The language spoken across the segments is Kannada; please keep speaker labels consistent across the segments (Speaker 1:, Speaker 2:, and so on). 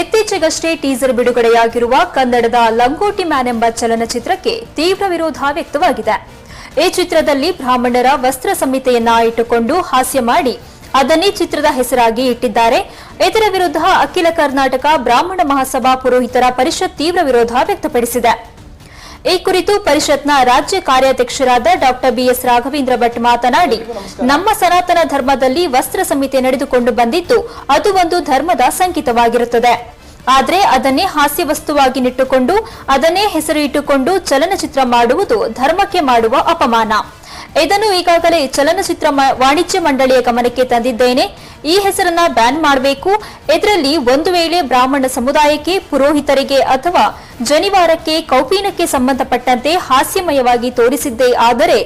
Speaker 1: ಇತ್ತೀಚೆಗಷ್ಟೇ ಟೀಸರ್ ಬಿಡುಗಡೆಯಾಗಿರುವ ಕನ್ನಡದ ಲಂಗೋಟಿ ಮ್ಯಾನ್ ಎಂಬ ಚಲನಚಿತ್ರಕ್ಕೆ ತೀವ್ರ ವಿರೋಧ ವ್ಯಕ್ತವಾಗಿದೆ. ಈ ಚಿತ್ರದಲ್ಲಿ ಬ್ರಾಹ್ಮಣರ ವಸ್ತ್ರ ಸಂಹಿತೆಯನ್ನ ಇಟ್ಟುಕೊಂಡು ಹಾಸ್ಯ ಮಾಡಿ ಅದನ್ನೇ ಚಿತ್ರದ ಹೆಸರಾಗಿ ಇಟ್ಟಿದ್ದಾರೆ. ಇದರ ವಿರುದ್ಧ ಅಖಿಲ ಕರ್ನಾಟಕ ಬ್ರಾಹ್ಮಣ ಮಹಾಸಭಾ ಪುರೋಹಿತರ ಪರಿಷತ್ ತೀವ್ರ ವಿರೋಧ ವ್ಯಕ್ತಪಡಿಸಿದೆ. ಈ ಕುರಿತು ಪರಿಷತ್ನ ರಾಜ್ಯ ಕಾರ್ಯಾಧ್ಯಕ್ಷರಾದ ಡಾಕ್ಟರ್ ಬಿಎಸ್ ರಾಘವೇಂದ್ರ ಭಟ್ ಮಾತನಾಡಿ, ನಮ್ಮ ಸನಾತನ ಧರ್ಮದಲ್ಲಿ ವಸ್ತ್ರ ಸಂಹಿತೆ ನಡೆದುಕೊಂಡು ಬಂದಿದ್ದು, ಅದು ಒಂದು ಧರ್ಮದ ಸಂಕೇತವಾಗಿರುತ್ತದೆ. ಆದರೆ ಅದನ್ನೇ ಹಾಸ್ಯ ವಸ್ತುವಾಗಿ ನಿಟ್ಟುಕೊಂಡು, ಅದನ್ನೇ ಹೆಸರು ಇಟ್ಟುಕೊಂಡು ಚಲನಚಿತ್ರ ಮಾಡುವುದು ಧರ್ಮಕ್ಕೆ ಮಾಡುವ ಅಪಮಾನ. ಇದನ್ನು ಈಗಾಗಲೇ ಚಲನಚಿತ್ರ ವಾಣಿಜ್ಯ ಮಂಡಳಿಯ ಗಮನಕ್ಕೆ ತಂದಿದ್ದೇನೆ. ಈ ಹೆಸರನ್ನ ಬ್ಯಾನ್ ಮಾಡಬೇಕು. ಇದರಲ್ಲಿ ಒಂದು ವೇಳೆ ಬ್ರಾಹ್ಮಣ ಸಮುದಾಯಕ್ಕೆ, ಪುರೋಹಿತರಿಗೆ ಅಥವಾ ಜನಿವಾರಕ್ಕೆ, ಕೌಪೀನಕ್ಕೆ ಸಂಬಂಧಪಟ್ಟಂತೆ ಹಾಸ್ಯಮಯವಾಗಿ ತೋರಿಸಿದ್ದೇ ಆದರೆ,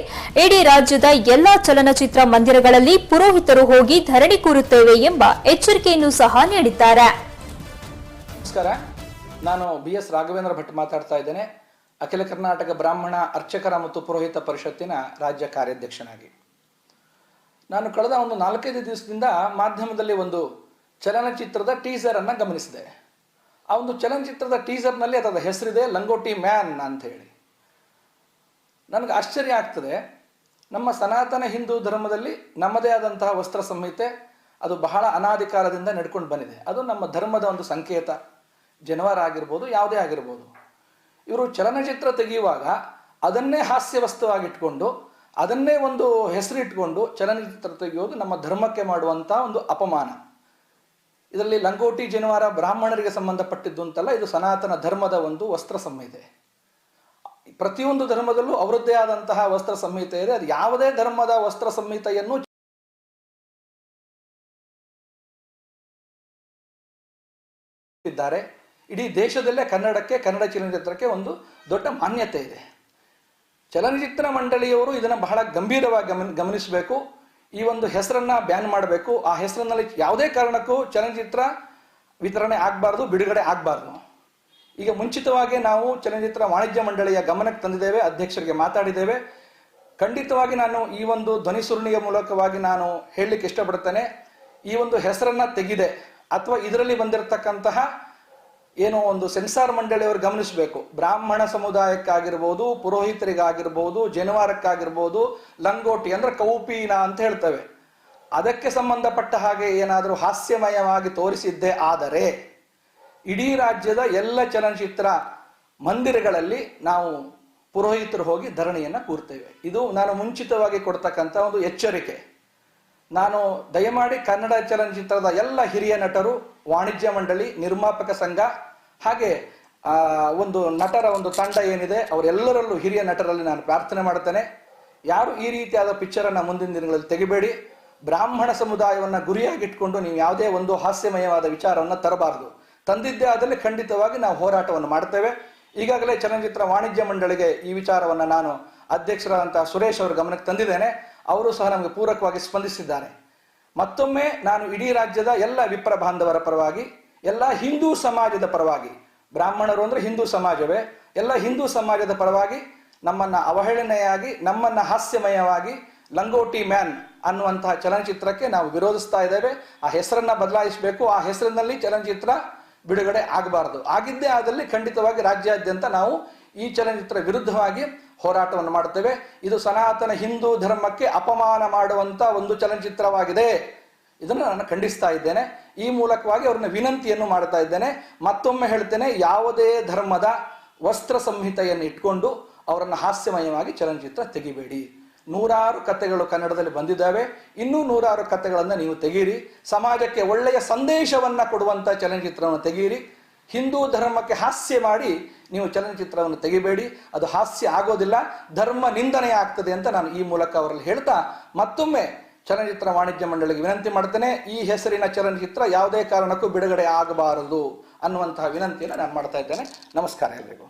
Speaker 1: ಇಡೀ ರಾಜ್ಯದ ಎಲ್ಲಾ ಚಲನಚಿತ್ರ ಮಂದಿರಗಳಲ್ಲಿ ಪುರೋಹಿತರು ಹೋಗಿ ಧರಣಿ ಕೂರುತ್ತೇವೆ ಎಂಬ ಎಚ್ಚರಿಕೆಯನ್ನು ಸಹ ನೀಡಿದ್ದಾರೆ.
Speaker 2: ನಮಸ್ಕಾರ. ನಾನು ಬಿ ಎಸ್ ರಾಘವೇಂದ್ರ ಭಟ್ ಮಾತಾಡ್ತಾ ಇದ್ದೇನೆ. ಅಖಿಲ ಕರ್ನಾಟಕ ಬ್ರಾಹ್ಮಣ ಅರ್ಚಕರ ಮತ್ತು ಪುರೋಹಿತ ಪರಿಷತ್ತಿನ ರಾಜ್ಯ ಕಾರ್ಯಾಧ್ಯಕ್ಷನಾಗಿ. ನಾನು ಕಳೆದ ಒಂದು ನಾಲ್ಕೈದು ದಿವಸದಿಂದ ಮಾಧ್ಯಮದಲ್ಲಿ ಒಂದು ಚಲನಚಿತ್ರದ ಟೀಸರ್ ಅನ್ನ ಗಮನಿಸಿದೆ. ಆ ಒಂದು ಚಲನಚಿತ್ರದ ಟೀಸರ್ನಲ್ಲಿ ಅದರ ಹೆಸರಿದೆ ಲಂಗೋಟಿ ಮ್ಯಾನ್ ಅಂತ ಹೇಳಿ ನನಗೆ ಆಶ್ಚರ್ಯ ಆಗ್ತದೆ. ನಮ್ಮ ಸನಾತನ ಹಿಂದೂ ಧರ್ಮದಲ್ಲಿ ನಮ್ಮದೇ ಆದಂತಹ ವಸ್ತ್ರ ಸಂಹಿತೆ ಅದು ಬಹಳ ಅನಾಧಿಕಾರದಿಂದ ನಡ್ಕೊಂಡು ಬಂದಿದೆ. ಅದು ನಮ್ಮ ಧರ್ಮದ ಒಂದು ಸಂಕೇತ. ಜನವಾರ ಆಗಿರ್ಬೋದು, ಯಾವುದೇ ಆಗಿರ್ಬೋದು. ಇವರು ಚಲನಚಿತ್ರ ತೆಗೆಯುವಾಗ ಅದನ್ನೇ ಹಾಸ್ಯ ವಸ್ತುವಾಗಿಟ್ಕೊಂಡು, ಅದನ್ನೇ ಒಂದು ಹೆಸರಿಟ್ಕೊಂಡು ಚಲನಚಿತ್ರ ತೆಗೆಯೋದು ನಮ್ಮ ಧರ್ಮಕ್ಕೆ ಮಾಡುವಂಥ ಒಂದು ಅಪಮಾನ. ಇದರಲ್ಲಿ ಲಂಗೋಟಿ ಜನವಾರ ಬ್ರಾಹ್ಮಣರಿಗೆ ಸಂಬಂಧಪಟ್ಟಿದ್ದು ಅಂತಲ್ಲ, ಇದು ಸನಾತನ ಧರ್ಮದ ಒಂದು ವಸ್ತ್ರ ಸಂಹಿತೆ. ಪ್ರತಿಯೊಂದು ಧರ್ಮದಲ್ಲೂ ಅವರದ್ದೇ ಆದಂತಹ ವಸ್ತ್ರ ಸಂಹಿತೆ ಇದೆ. ಅದು ಯಾವುದೇ ಧರ್ಮದ ವಸ್ತ್ರ ಸಂಹಿತೆಯನ್ನು ಇದ್ದಾರೆ. ಇಡೀ ದೇಶದಲ್ಲೇ ಕನ್ನಡಕ್ಕೆ, ಕನ್ನಡ ಚಲನಚಿತ್ರಕ್ಕೆ ಒಂದು ದೊಡ್ಡ ಮಾನ್ಯತೆ ಇದೆ. ಚಲನಚಿತ್ರ ಮಂಡಳಿಯವರು ಇದನ್ನು ಬಹಳ ಗಂಭೀರವಾಗಿ ಗಮನ, ಗಮನಿಸಬೇಕು. ಈ ಒಂದು ಹೆಸರನ್ನು ಬ್ಯಾನ್ ಮಾಡಬೇಕು. ಆ ಹೆಸರಿನಲ್ಲಿ ಯಾವುದೇ ಕಾರಣಕ್ಕೂ ಚಲನಚಿತ್ರ ವಿತರಣೆ ಆಗಬಾರ್ದು, ಬಿಡುಗಡೆ ಆಗಬಾರ್ದು. ಈಗ ಮುಂಚಿತವಾಗಿ ನಾವು ಚಲನಚಿತ್ರ ವಾಣಿಜ್ಯ ಮಂಡಳಿಯ ಗಮನಕ್ಕೆ ತಂದಿದ್ದೇವೆ, ಅಧ್ಯಕ್ಷರಿಗೆ ಮಾತಾಡಿದ್ದೇವೆ. ಖಂಡಿತವಾಗಿ ನಾನು ಈ ಒಂದು ಧ್ವನಿ ಸುರುಣಿಯ ಮೂಲಕವಾಗಿ ನಾನು ಹೇಳಲಿಕ್ಕೆ ಇಷ್ಟಪಡ್ತೇನೆ. ಈ ಒಂದು ಹೆಸರನ್ನು ತೆಗೆದೆ, ಅಥವಾ ಇದರಲ್ಲಿ ಬಂದಿರತಕ್ಕಂತಹ ಏನೋ ಒಂದು ಸೆನ್ಸಾರ್ ಮಂಡಳಿಯವರು ಗಮನಿಸಬೇಕು. ಬ್ರಾಹ್ಮಣ ಸಮುದಾಯಕ್ಕಾಗಿರ್ಬೋದು, ಪುರೋಹಿತರಿಗಾಗಿರ್ಬೋದು, ಜನವಾರಕ್ಕಾಗಿರ್ಬೋದು, ಲಂಗೋಟಿ ಅಂದ್ರೆ ಕೌಪೀನ ಅಂತ ಹೇಳ್ತವೆ. ಅದಕ್ಕೆ ಸಂಬಂಧಪಟ್ಟ ಹಾಗೆ ಏನಾದರೂ ಹಾಸ್ಯಮಯವಾಗಿ ತೋರಿಸಿದ್ದೇ ಆದರೆ, ಇಡೀ ರಾಜ್ಯದ ಎಲ್ಲ ಚಲನಚಿತ್ರ ಮಂದಿರಗಳಲ್ಲಿ ನಾವು ಪುರೋಹಿತರು ಹೋಗಿ ಧರಣಿಯನ್ನು ಕೂರ್ತೇವೆ. ಇದು ನಾನು ಮುಂಚಿತವಾಗಿ ಕೊಡ್ತಕ್ಕಂಥ ಒಂದು ಎಚ್ಚರಿಕೆ. ನಾನು ದಯಮಾಡಿ ಕನ್ನಡ ಚಲನಚಿತ್ರದ ಎಲ್ಲ ಹಿರಿಯ ನಟರು, ವಾಣಿಜ್ಯ ಮಂಡಳಿ, ನಿರ್ಮಾಪಕ ಸಂಘ, ಹಾಗೆ ಒಂದು ನಟರ ಒಂದು ತಂಡ ಏನಿದೆ, ಅವರೆಲ್ಲರಲ್ಲೂ ಹಿರಿಯ ನಟರಲ್ಲಿ ನಾನು ಪ್ರಾರ್ಥನೆ ಮಾಡ್ತೇನೆ ಯಾರು ಈ ರೀತಿಯಾದ ಪಿಕ್ಚರ್ ಅನ್ನ ಮುಂದಿನ ದಿನಗಳಲ್ಲಿ ತೆಗಿಬೇಡಿ. ಬ್ರಾಹ್ಮಣ ಸಮುದಾಯವನ್ನ ಗುರಿಯಾಗಿಟ್ಕೊಂಡು ನೀವು ಯಾವುದೇ ಒಂದು ಹಾಸ್ಯಮಯವಾದ ವಿಚಾರವನ್ನು ತರಬಾರದು. ತಂದಿದ್ದೇ ಆದಲ್ಲಿ ಖಂಡಿತವಾಗಿ ನಾವು ಹೋರಾಟವನ್ನು ಮಾಡ್ತೇವೆ ಈಗಾಗಲೇ ಚಲನಚಿತ್ರ ವಾಣಿಜ್ಯ ಮಂಡಳಿಗೆ ಈ ವಿಚಾರವನ್ನ ನಾನು ಅಧ್ಯಕ್ಷರಾದಂತಹ ಸುರೇಶ್ ಅವರ ಗಮನಕ್ಕೆ ತಂದಿದ್ದೇನೆ. ಅವರು ಸಹ ನಮಗೆ ಪೂರಕವಾಗಿ ಸ್ಪಂದಿಸಿದ್ದಾರೆ. ಮತ್ತೊಮ್ಮೆ ನಾನು ಇಡೀ ರಾಜ್ಯದ ಎಲ್ಲ ವಿಪ್ರ ಬಾಂಧವರ ಪರವಾಗಿ, ಎಲ್ಲ ಹಿಂದೂ ಸಮಾಜದ ಪರವಾಗಿ, ಬ್ರಾಹ್ಮಣರು ಅಂದರೆ ಹಿಂದೂ ಸಮಾಜವೇ, ಎಲ್ಲ ಹಿಂದೂ ಸಮಾಜದ ಪರವಾಗಿ ನಮ್ಮನ್ನು ಅವಹೇಳನೆಯಾಗಿ, ನಮ್ಮನ್ನು ಹಾಸ್ಯಮಯವಾಗಿ ಲಂಗೋಟಿ ಮ್ಯಾನ್ ಅನ್ನುವಂತಹ ಚಲನಚಿತ್ರಕ್ಕೆ ನಾವು ವಿರೋಧಿಸ್ತಾ ಇದ್ದೇವೆ. ಆ ಹೆಸರನ್ನು ಬದಲಾಯಿಸಬೇಕು. ಆ ಹೆಸರಿನಲ್ಲಿ ಚಲನಚಿತ್ರ ಬಿಡುಗಡೆ ಆಗಬಾರದು. ಆಗಿದ್ದೇ ಆದಲ್ಲಿ ಖಂಡಿತವಾಗಿ ರಾಜ್ಯಾದ್ಯಂತ ನಾವು ಈ ಚಲನಚಿತ್ರ ವಿರುದ್ಧವಾಗಿ ಹೋರಾಟವನ್ನು ಮಾಡುತ್ತೇವೆ. ಇದು ಸನಾತನ ಹಿಂದೂ ಧರ್ಮಕ್ಕೆ ಅಪಮಾನ ಮಾಡುವಂತ ಒಂದು ಚಲನಚಿತ್ರವಾಗಿದೆ. ಇದನ್ನು ನಾನು ಖಂಡಿಸ್ತಾ ಇದ್ದೇನೆ. ಈ ಮೂಲಕವಾಗಿ ಅವ್ರನ್ನ ವಿನಂತಿಯನ್ನು ಮಾಡ್ತಾ ಇದ್ದೇನೆ. ಮತ್ತೊಮ್ಮೆ ಹೇಳ್ತೇನೆ, ಯಾವುದೇ ಧರ್ಮದ ವಸ್ತ್ರ ಸಂಹಿತೆಯನ್ನು ಇಟ್ಕೊಂಡು ಅವರನ್ನು ಹಾಸ್ಯಮಯವಾಗಿ ಚಲನಚಿತ್ರ ತೆಗಿಬೇಡಿ. ನೂರಾರು ಕಥೆಗಳು ಕನ್ನಡದಲ್ಲಿ ಬಂದಿದ್ದಾವೆ. ಇನ್ನೂ ನೂರಾರು ಕಥೆಗಳನ್ನು ನೀವು ತೆಗೀರಿ. ಸಮಾಜಕ್ಕೆ ಒಳ್ಳೆಯ ಸಂದೇಶವನ್ನು ಕೊಡುವಂಥ ಚಲನಚಿತ್ರವನ್ನು ತೆಗೀರಿ. ಹಿಂದೂ ಧರ್ಮಕ್ಕೆ ಹಾಸ್ಯ ಮಾಡಿ ನೀವು ಚಲನಚಿತ್ರವನ್ನು ತೆಗಿಬೇಡಿ, ಅದು ಹಾಸ್ಯ ಆಗೋದಿಲ್ಲ, ಧರ್ಮ ನಿಂದನೆ ಆಗ್ತದೆ ಅಂತ ನಾನು ಈ ಮೂಲಕ ಅವರಲ್ಲಿ ಹೇಳ್ತಾ ಮತ್ತೊಮ್ಮೆ ಚಲನಚಿತ್ರ ವಾಣಿಜ್ಯ ಮಂಡಳಿಗೆ ವಿನಂತಿ ಮಾಡ್ತೇನೆ, ಈ ಹೆಸರಿನ ಚಲನಚಿತ್ರ ಯಾವುದೇ ಕಾರಣಕ್ಕೂ ಬಿಡುಗಡೆ ಆಗಬಾರದು ಅನ್ನುವಂತಹ ವಿನಂತಿಯನ್ನು ನಾನು ಮಾಡ್ತಾ ಇದ್ದೇನೆ. ನಮಸ್ಕಾರ ಎಲ್ರಿಗೂ.